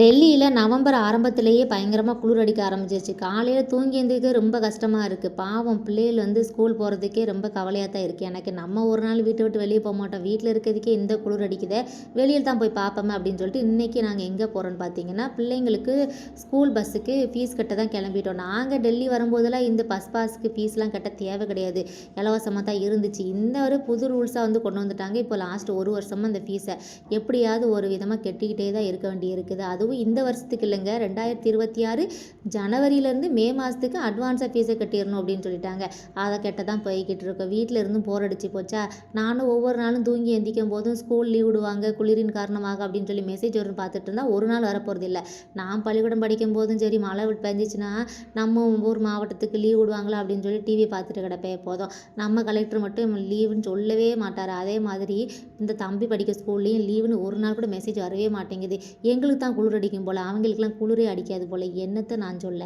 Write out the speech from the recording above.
டெல்லியில் நவம்பர் ஆரம்பத்திலேயே பயங்கரமாக குளிர் அடிக்க ஆரம்பிச்சிருச்சு. காலையில் தூங்கி எழுந்திரிக்க ரொம்ப கஷ்டமாக இருக்குது பாவம் பிள்ளைகள் வந்து ஸ்கூல் போகிறதுக்கே ரொம்ப கவலையாக தான் இருக்குது எனக்கு நம்ம ஒரு நாள் வீட்டை விட்டு வெளியே போக மாட்டோம். வீட்டில் இருக்கிறதுக்கே இந்த குளிர் அடிக்குதே. வெளியில் தான் போய் பார்ப்போமே அப்படின்னு சொல்லிட்டு இன்றைக்கி நாங்கள் எங்கே போகிறோன்னு பார்த்தீங்கன்னா பிள்ளைங்களுக்கு ஸ்கூல் பஸ்ஸுக்கு ஃபீஸ் கட்ட தான் கிளம்பிட்டோம். நாங்கள் டெல்லி வரும்போதெல்லாம் இந்த பஸ் பாஸுக்கு ஃபீஸ்லாம் கட்ட தேவை கிடையாது. இலவசமாக தான் இருந்துச்சு. இந்த ஒரு புது ரூல்ஸாக வந்து கொண்டு வந்துட்டாங்க. இப்போ லாஸ்ட் ஒரு வருஷமாக இந்த ஃபீஸை எப்படியாவது ஒரு விதமாக கெட்டிக்கிட்டே தான் இருக்க வேண்டி இருக்குது அதுவும் இந்த வருஷத்துக்கு இல்லைங்க. ரெண்டாயிரத்தி இருபத்தி ஆறு ஜனவரியிலேருந்து மே மாதத்துக்கு அட்வான்ஸாக ஃபீஸை கட்டிடணும் அப்படின்னு சொல்லிட்டாங்க. அதை கெட்ட தான் போய்கிட்டு இருக்கோம் வீட்டில் இருந்தும் போர் அடிச்சு போச்சா? நானும் ஒவ்வொரு நாளும் தூங்கி எந்திக்கும் போதும் ஸ்கூல் லீவ் விடுவாங்க குளிரின் காரணமாக அப்படின்னு சொல்லி மெசேஜ் வரும் பார்த்துட்டு இருந்தால் ஒரு நாள் வரப்போகிறது இல்லை. நான் பள்ளிக்கூடம் படிக்கும் போதும் சரி மழை விட்டு பெஞ்சிச்சுன்னா நம்ம ஊர் மாவட்டத்துக்கு லீவ் விடுவாங்களா அப்படின்னு சொல்லி டிவி பார்த்துட்டு கிடப்பே போதும். நம்ம கலெக்டர் மட்டும் லீவுன்னு சொல்லவே மாட்டார். அதே மாதிரி இந்த தம்பி படிக்க ஸ்கூல்லையும் லீவுன்னு ஒரு நாள் கூட மெசேஜ் வரவே மாட்டேங்குது. எங்களுக்கு தான் குளிர் அடிக்கும் போல் அவங்களுக்கெல்லாம் குளிரே அடிக்காது போல். என்னத்தை நான் சொல்ல?